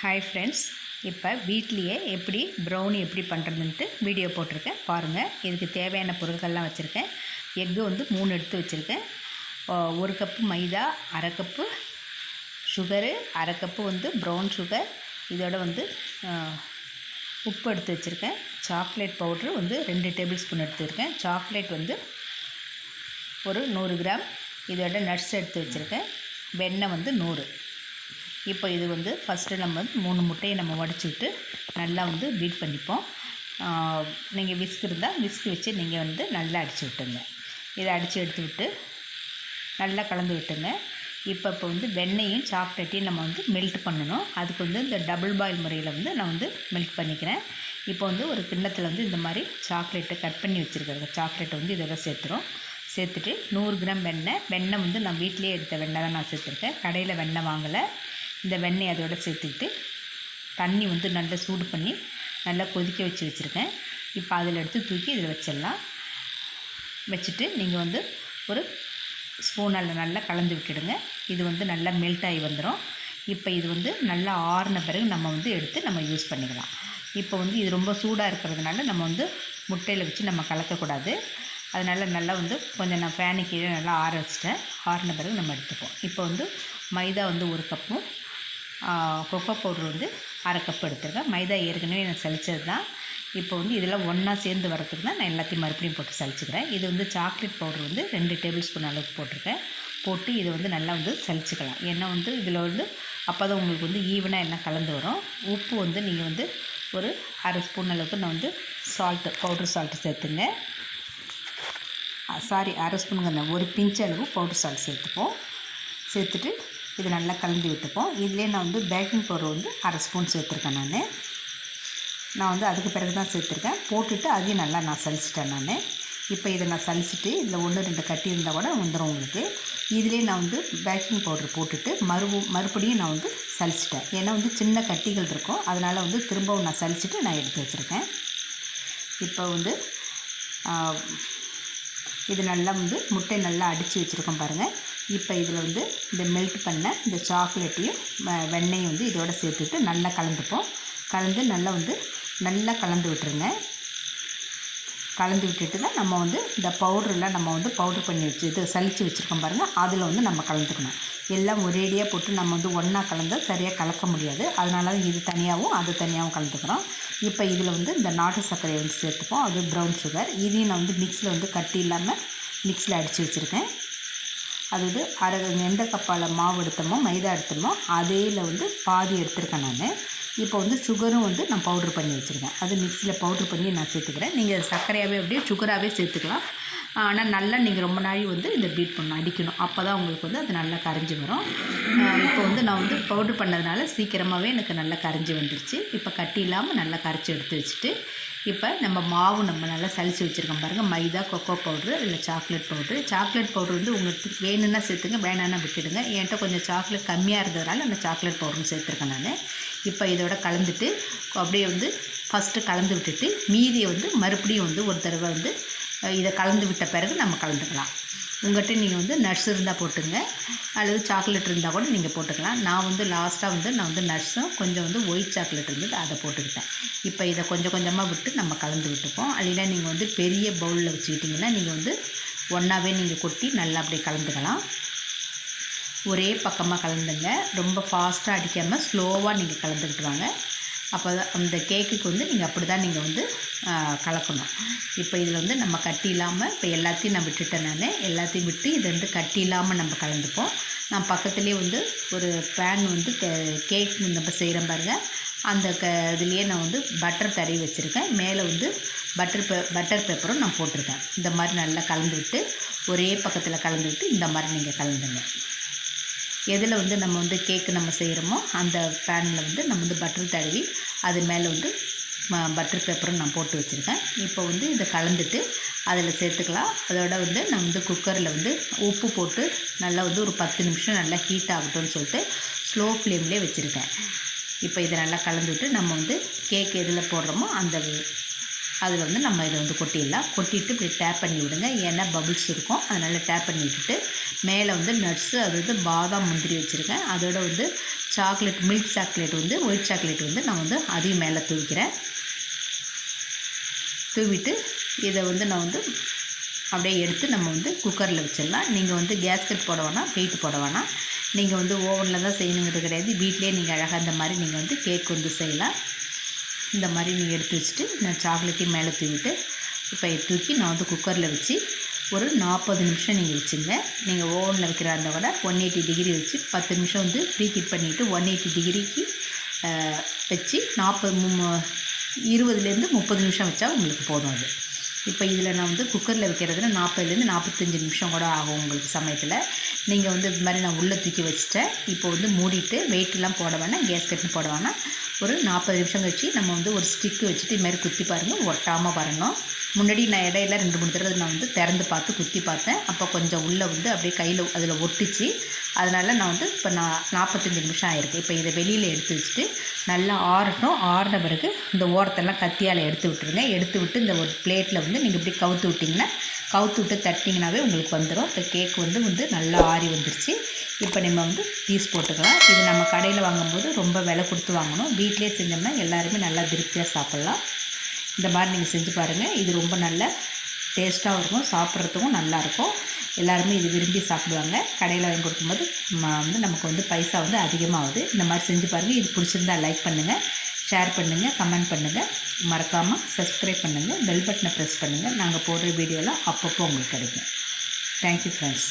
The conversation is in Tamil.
ஹாய் ஃப்ரெண்ட்ஸ் இப்போ வீட்லேயே எப்படி ப்ரௌனி எப்படி பண்ணுறதுன்ட்டு வீடியோ போட்டிருக்கேன். பாருங்கள் இதுக்கு தேவையான பொருட்கள்லாம் வச்சுருக்கேன். எக்கு வந்து மூணு எடுத்து வச்சுருக்கேன். ஒரு கப்பு மைதா அரை கப்பு சுகரு அரை கப்பு வந்து ப்ரௌன் சுகர் இதோட வந்து உப்பு எடுத்து வச்சுருக்கேன். சாக்லேட் பவுட்ரு வந்து ரெண்டு டேபிள் ஸ்பூன் எடுத்துருக்கேன் சாக்லேட் வந்து ஒரு நூறு கிராம் இதோட நட்ஸ் எடுத்து வச்சுருக்கேன். வெண்ணெய் வந்து நூறு. இப்போ இது வந்து ஃபஸ்ட்டு நம்ம வந்து மூணு முட்டையை நம்ம உடச்சி விட்டு நல்லா வந்து பீட் பண்ணிப்போம். நீங்கள் விஸ்க் இருந்தால் விஸ்க் வச்சு நீங்கள் வந்து நல்லா அடித்து விட்டுங்க இதை அடித்து எடுத்து விட்டு நல்லா கலந்து விட்டுங்க இப்போ இப்போ வந்து வெண்ணையும் சாக்லேட்டையும் நம்ம வந்து மெல்ட் பண்ணணும். அதுக்கு வந்து இந்த டபுள் பாயில் முறையில் வந்து நான் வந்து மெல்ட் பண்ணிக்கிறேன். இப்போ வந்து ஒரு கிண்ணத்தில் வந்து இந்த மாதிரி சாக்லேட்டை கட் பண்ணி வச்சுருக்கிறது சாக்லேட்டை வந்து இதோட சேர்த்துரும் சேர்த்துட்டு நூறு கிராம் வெண்ணெய். வெண்ணெய் வந்து நான் வீட்டிலேயே எடுத்த வெண்ணெய் தான் நான் சேர்த்துருக்கேன். கடையில் வெண்ணெய் வாங்கலை. இந்த வெண்ணெய் அதோடு சேர்த்துக்கிட்டு தண்ணி வந்து நல்லா சூடு பண்ணி நல்லா கொதிக்க வச்சு வச்சுருக்கேன். இப்போ அதில் எடுத்து தூக்கி இதில் வச்சிடலாம். வச்சுட்டு நீங்கள் வந்து ஒரு ஸ்பூனால் நல்லா கலந்து விட்டுடுங்க. இது வந்து நல்லா மெல்ட் ஆகி வந்துடும் இப்போ இது வந்து நல்லா ஆறின பிறகு நம்ம வந்து எடுத்து நம்ம யூஸ் பண்ணிக்கலாம். இப்போ வந்து இது ரொம்ப சூடாக இருக்கிறதுனால நம்ம வந்து முட்டையில் வச்சு நம்ம கலக்கக்கூடாது. அதனால் நல்லா வந்து கொஞ்சம் நான் ஃபேனு கீழே நல்லா ஆற வச்சுட்டேன். ஆறின பிறகு நம்ம எடுத்துப்போம். இப்போ வந்து மைதா வந்து ஒரு கப்பும் கொக்கோ பவுடர் வந்து அரை கப் எடுத்துருக்கேன் மைதா ஏற்கனவே நான் சலிச்சது தான். இப்போ வந்து இதெல்லாம் ஒன்றா சேர்ந்து வரதுக்கு தான் நான் எல்லாத்தையும் மறுபடியும் போட்டு சளிச்சுக்கிறேன். இது வந்து சாக்லேட் பவுடர் வந்து ரெண்டு டேபிள் ஸ்பூன் அளவுக்கு போட்டிருக்கேன். போட்டு இதை வந்து நல்லா வந்து சலிச்சுக்கலாம் ஏன்னா வந்து இதில் வந்து அப்போ தான் உங்களுக்கு வந்து ஈவனாக எல்லாம் கலந்து வரும். உப்பு வந்து நீங்கள் வந்து ஒரு அரை ஸ்பூன் அளவுக்கு நான் வந்து சால்ட்டு பவுட்ரு சால்ட்டு சேர்த்துங்க. சாரி அரை ஸ்பூனுங்க ஒரு பிஞ்ச் அளவு பவுடர் சால்ட் சேர்த்துப்போம். சேர்த்துட்டு இது நல்லா கலந்து விட்டுப்போம். இதுலேயே நான் வந்து பேக்கிங் பவுடர் வந்து அரை ஸ்பூன் சேர்த்துருக்கேன் நான். நான் வந்து அதுக்கு பிறகு தான் சேர்த்துருக்கேன். போட்டுட்டு அதையும் நல்லா நான் சலிச்சிட்டேன் நான். இப்போ இதை நான் சலிச்சிட்டு இதில் ஒன்று ரெண்டு கட்டி இருந்தால் கூட வந்துடும் உங்களுக்கு. இதிலே நான் வந்து பேக்கிங் பவுடர் போட்டுட்டு மறுபு மறுபடியும் நான் வந்து சலிச்சிட்டேன் ஏன்னா வந்து சின்ன கட்டிகள் இருக்கும். அதனால் வந்து திரும்பவும் நான் சலிச்சிட்டு நான் எடுத்து வச்சுருக்கேன். இப்போ வந்து இது நல்லா வந்து முட்டை நல்லா அடித்து வச்சுருக்கோம் பாருங்கள் இப்போ இதில் வந்து இந்த மெல்ட் பண்ண இந்த சாக்லேட்டையும் வெ- வெண்ணெயும் வந்து இதோட சேர்த்துட்டு நல்லா கலந்துப்போம். கலந்து நல்லா வந்து நல்லா கலந்து விட்டுருங்க. கலந்து விட்டுட்டு தான் நம்ம வந்து இந்த பவுடரெலாம் நம்ம வந்து பவுடர் பண்ணி வச்சு இது சலிச்சு வச்சுருக்கோம் பாருங்கள் அதில் வந்து நம்ம கலந்துக்கணும். எல்லாம் ஒரேடியாக போட்டு நம்ம வந்து ஒன்றா கலந்தால் சரியாக கலக்க முடியாது. அதனால தான் இது தனியாகவும் அது தனியாகவும் கலந்துக்கிறோம். இப்போ இதில் வந்து இந்த நாட்டு சர்க்கரையை வந்து சேர்த்துப்போம். அது ப்ரௌன் சுகர் இதையும் நான் வந்து மிக்ஸில் வந்து கட்டி இல்லாமல் மிக்ஸில் அடித்து வச்சுருக்கேன். அதாவது அரை எந்த கப்பால் மாவு எடுத்தோமோ மைதா எடுத்தோமோ அதேல வந்து பாதி எடுத்திருக்கேன் நான். இப்போ வந்து சுகரும் வந்து நான் பவுட்ரு பண்ணி வச்சுருக்கேன். அது மிக்ஸியில் பவுட்ரு பண்ணி நான் சேர்த்துக்கிறேன். நீங்கள் சர்க்கரையாகவே அப்படியே சுகராகவே சேர்த்துக்கலாம். ஆனால் நல்லா நீங்கள் ரொம்ப நாள் வந்து இந்த பீட் பண்ணணும் அடிக்கணும். அப்போ தான் உங்களுக்கு வந்து அது நல்லா கரைஞ்சி வரும். இப்போ வந்து நான் வந்து பவுட்ரு பண்ணதுனால சீக்கிரமாகவே எனக்கு நல்லா கரைஞ்சி வந்துருச்சு. இப்போ கட்டி இல்லாமல் நல்லா கரைச்சி எடுத்து வச்சுட்டு இப்போ நம்ம மாவு நம்ம நல்லா சலிச்சு வச்சுருக்கோம் பாருங்கள் மைதா கொக்கோ பவுட்ரு இல்லை சாக்லேட் பவுட்ரு சாக்லேட் பவுட்ரு வந்து உங்களுக்கு வேணும்னா சேர்த்துங்க வேணான்னா விட்டுடுங்க. என்கிட்ட கொஞ்சம் சாக்லேட் கம்மியாக இருந்ததுனால அந்த சாக்லேட் பவுடரும் சேர்த்துருக்கேன் நான். இப்போ இதோட கலந்துட்டு அப்படியே வந்து ஃபஸ்ட்டு கலந்து விட்டுட்டு மீதியை வந்து மறுபடியும் வந்து ஒரு தடவை வந்து இதை கலந்து விட்ட பிறகு நம்ம கலந்துக்கலாம். உங்கள்கிட்ட நீங்கள் வந்து நட்ஸ் இருந்தால் போட்டுங்க. அல்லது சாக்லேட் இருந்தால் கூட நீங்கள் போட்டுக்கலாம். நான் வந்து லாஸ்ட்டாக வந்து நான் வந்து நட்ஸும் கொஞ்சம் வந்து ஒயிட் சாக்லேட் இருந்தது அதை போட்டுக்கிட்டேன். இப்போ இதை கொஞ்சம் கொஞ்சமாக விட்டு நம்ம கலந்து விட்டுப்போம். இல்லைன்னா நீங்கள் வந்து பெரிய பவுலில் வச்சுக்கிட்டிங்கன்னா நீங்கள் வந்து ஒன்றாவே நீங்கள் கொட்டி நல்லா அப்படியே கலந்துக்கலாம். ஒரே பக்கமாக கலந்துங்க. ரொம்ப ஃபாஸ்ட்டாக அடிக்காமல் ஸ்லோவாக நீங்கள் கலந்துக்கிட்டு வாங்க. அப்போ அந்த கேக்குக்கு வந்து நீங்கள் அப்படி தான் நீங்கள் வந்து கலக்கணும். இப்போ இதில் வந்து நம்ம கட்டி இல்லாமல் இப்போ எல்லாத்தையும் நான் விட்டுட்டேன் நான். எல்லாத்தையும் விட்டு இதை வந்து கட்டி இல்லாமல் நம்ம கலந்துப்போம். நான் பக்கத்துலேயே வந்து ஒரு பேன் வந்து கே- கேக் நம்ம செய்கிறேன் பாருங்கள் அந்த க இதுலேயே நான் வந்து பட்டர் தடவி வச்சுருக்கேன். மேலே வந்து பட்டர் பே பட்டர் பேப்பரும் நான் போட்டிருக்கேன். இந்த மாதிரி நல்லா கலந்து விட்டு ஒரே பக்கத்தில் கலந்து விட்டு இந்த மாதிரி நீங்கள் கலந்துங்க. எதில் வந்து நம்ம வந்து கேக்கு நம்ம செய்கிறோமோ அந்த பேனில் வந்து நம்ம வந்து பட்டர் தடவி அது மேலே வந்து பட்டர் பேப்பரும் நான் போட்டு வச்சுருக்கேன். இப்போ வந்து இதை கலந்துட்டு அதில் சேர்த்துக்கலாம். அதோட வந்து நான் வந்து குக்கரில் வந்து உப்பு போட்டு நல்லா வந்து ஒரு பத்து நிமிஷம் நல்லா ஹீட் ஆகட்டும்னு சொல்லிட்டு ஸ்லோ ஃப்ளேம்லேயே வச்சுருக்கேன். இப்போ இதை நல்லா கலந்துட்டு நம்ம வந்து கேக் எதில் போடுறோமோ அந்த அதில் வந்து நம்ம இதை வந்து கொட்டிடலாம். கொட்டிட்டு இப்படி டேப் பண்ணி விடுங்க. ஏன்னா பபுள்ஸ் இருக்கும். அதனால் டேப் பண்ணி விட்டுட்டு மேலே வந்து நட்ஸு அது வந்து பாதாம் முந்திரி வச்சுருக்கேன். அதோட வந்து சாக்லேட் மில்க் சாக்லேட் வந்து ஒயிட் சாக்லேட் வந்து நான் வந்து அதையும் மேலே தூவிக்கிறேன். தூவிட்டு இதை வந்து நான் வந்து அப்படியே எடுத்து நம்ம வந்து குக்கரில் வச்சிடலாம். நீங்கள் வந்து கேஸ்கட் போட வேணாம் வெயிட் போட வேணாம். நீங்கள் வந்து ஓவனில் தான் செய்யணுங்கிறது கிடையாது. வீட்டிலே நீங்கள் அழகாக இந்த மாதிரி நீங்கள் வந்து கேக் வந்து செய்யலாம். இந்த மாதிரி நீங்கள் எடுத்து வச்சுட்டு நான் சாக்லேட்டையும் மேலே தூவிட்டு இப்போ தூக்கி நான் வந்து குக்கரில் வச்சு ஒரு நாற்பது நிமிஷம் நீங்கள் வச்சுங்க. நீங்கள் ஓவனில் வைக்கிற அந்த கூட ஒன் எயிட்டி டிகிரி வச்சு பத்து நிமிஷம் வந்து ப்ரீ ஹீட் பண்ணிவிட்டு ஒன் எயிட்டி டிகிரிக்கு வச்சு நாற்பது இருபதுலேருந்து முப்பது நிமிஷம் வச்சா உங்களுக்கு போதும் அது. இப்போ இதில் நான் வந்து குக்கரில் வைக்கிறதுல நாற்பதுலேருந்து நாற்பத்தஞ்சு நிமிஷம் கூட ஆகும் உங்களுக்கு சமயத்தில். நீங்கள் வந்து இது மாதிரி நான் உள்ளே தூக்கி வச்சுட்டேன். இப்போ வந்து மூடிட்டு வெயிட்லாம் போட வேணாம் கேஸ் கட்டு போட வேணாம். ஒரு நாற்பது நிமிஷம் கழிச்சு நம்ம வந்து ஒரு ஸ்டிக்கு வச்சுட்டு இதுமாதிரி குத்தி பாருங்கள் ஒட்டாமல் வரணும். முன்னாடி நான் இடையில ரெண்டு மூணு தடவை நான் வந்து திறந்து பார்த்து குத்தி பார்த்தேன். அப்போ கொஞ்சம் உள்ளே வந்து அப்படியே கையில் அதில் ஒட்டிச்சு. அதனால் நான் வந்து இப்போ நான் நாற்பத்தஞ்சு நிமிஷம் ஆயிருக்கு. இப்போ இதை வெளியில் எடுத்து வச்சுட்டு நல்லா ஆறட்டும். ஆறின பிறகு இந்த ஓரத்தெல்லாம் கத்தியால் எடுத்து விட்டுருங்க. எடுத்து விட்டு இந்த ஒரு பிளேட்டில் வந்து நீங்கள் இப்படி கவுத்து விட்டிங்கன்னா கவுத்து விட்டு தட்டிங்கனாவே உங்களுக்கு வந்துடும் இப்போ கேக் வந்து வந்து நல்லா ஆறி வந்துருச்சு. இப்போ நம்ம வந்து பீஸ் போட்டுக்கலாம். இது நம்ம கடையில் வாங்கும்போது ரொம்ப விலை கொடுத்து வாங்கணும். வீட்டிலே செஞ்சோம்னா எல்லாருமே நல்லா திருப்தியாக சாப்பிட்லாம். இந்த மாதிரி நீங்கள் செஞ்சு பாருங்கள் இது ரொம்ப நல்ல டேஸ்ட்டாகவும் இருக்கும். சாப்பிட்றதுக்கும் நல்லாயிருக்கும் எல்லாருமே இது விரும்பி சாப்பிடுவாங்க. கடையில் வாங்கி கொடுக்கும்போது வந்து நமக்கு வந்து பைசா வந்து அதிகமாகுது. இந்த மாதிரி செஞ்சு பாருங்கள் இது பிடிச்சிருந்தா லைக் பண்ணுங்கள் ஷேர் பண்ணுங்கள் கமெண்ட் பண்ணுங்கள் மறக்காமல் சப்ஸ்கிரைப் பண்ணுங்கள் பெல் பட்டனை ப்ரெஸ் பண்ணுங்கள் நாங்கள் போடுற வீடியோலாம் அப்பப்போ உங்களுக்கு கிடைக்கும். Thank you friends